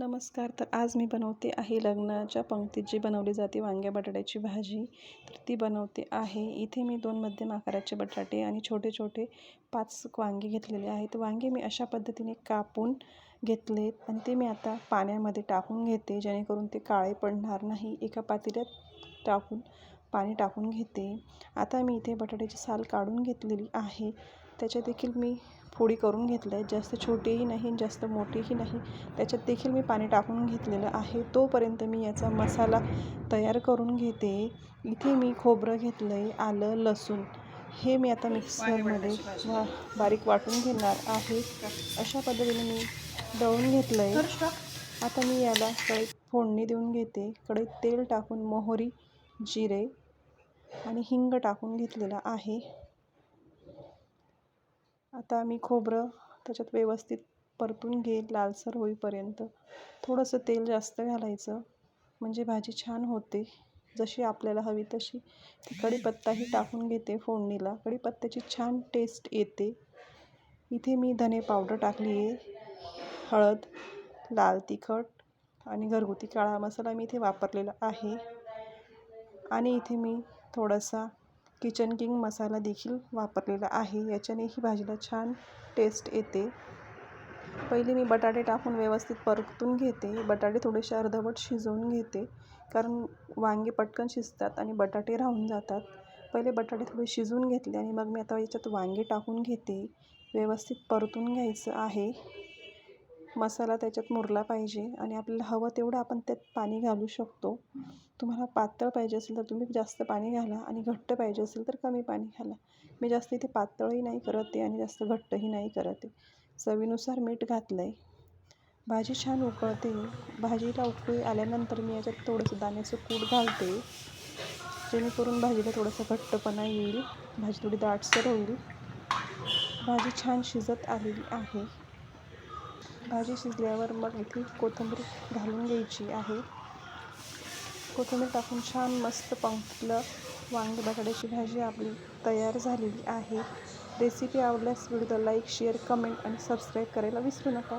नमस्कार. तर आज मी बनवते आहे लग्नाच्या पंक्तीत जी बनवली जाते वांग्या बटाट्याची भाजी. तर ती बनवते आहे. इथे मी दोन मध्यम आकाराचे बटाटे आणि छोटे छोटे पाच वांगे घेतलेले आहेत. वांगे मी अशा पद्धतीने कापून घेतलेत आणि ते मी आता पाण्यामध्ये टाकून घेते. जेणेकरून ते काळे पडणार नाही. एका पातेल्यात टाकून पाणी टाकून घेते. आता मी इथे बटाट्याची साल काढून घेतलेली आहे. त्याच्या देखील मी फोडी करून घेतलं आहे. जास्त छोटेही नाही जास्त मोठेही नाही. त्याच्यात देखील मी पाणी टाकून घेतलेलं आहे. तोपर्यंत मी याचा मसाला तयार करून घेते. इथे मी खोबरं घेतलं आहे आलं लसूण. हे मी आता मिक्सरमध्ये वा बारीक वाटून घेणार आहे. अशा पद्धतीने मी दळून घेतलं आहे आता मी याला कढईत फोडणी देऊन घेते. कढईत तेल टाकून मोहरी जिरे आणि हिंग टाकून घेतलेला आहे. आता मी खोबरं त्याच्यात व्यवस्थित परतून घेईल लालसर होईपर्यंत. थोडंसं तेल जास्त घालायचं म्हणजे भाजी छान होते. जशी आपल्याला हवी तशी. ती कढीपत्ताही टाकून घेते फोडणीला. कढीपत्त्याची छान टेस्ट येते. इथे मी धने पावडर टाकली आहे. हळद लाल तिखट आणि घरगुती काळा मसाला मी इथे वापरलेला आहे. आणि इथे मी थोडासा किचन किंग मसाला देखील वापरलेला आहे. याच्याने ही भाजीला छान टेस्ट येते. पहिले मी बटाटे टाकून व्यवस्थित परतून घेते. बटाटे थोडेसे अर्धवट शिजवून घेते. कारण वांगे पटकन शिजतात आणि बटाटे राहून जातात. पहिले बटाटे थोडे शिजवून घेतले आणि मग मी आता याच्यात वांगे टाकून घेते. व्यवस्थित परतून घ्यायचं आहे. मसाला त्याच्यात मुरला पाहिजे आणि आपल्याला हवं तेवढं आपण त्यात पाणी घालू शकतो. तुम्हाला पातळ पाहिजे असेल तर तुम्ही जास्त पाणी घाला आणि घट्ट पाहिजे असेल तर कमी पाणी घाला. मी जास्त इथे पातळही नाही करत आहे आणि जास्त घट्टही नाही करत. आहे चवीनुसार मीठ घातलं आहे भाजी छान उकळते. भाजीला उकळी आल्यानंतर मी याच्यात थोडंसं दाण्याचं कूट घालते. जेणेकरून भाजीला थोडासा घट्टपणा येईल. भाजी थोडी दाटसर होईल. भाजी छान शिजत आलेली आहे. भाजी शिजल्यावर मग इथे कोथिंबीर घालून घ्यायची आहे. कोथिंबीर टाकून छान मस्त पंक्तीला वांगी बटाट्याची भाजी आपली तयार झालेली आहे. रेसिपी आवडल्यास व्हिडिओला लाईक शेअर कमेंट आणि सबस्क्राईब करायला विसरू नका.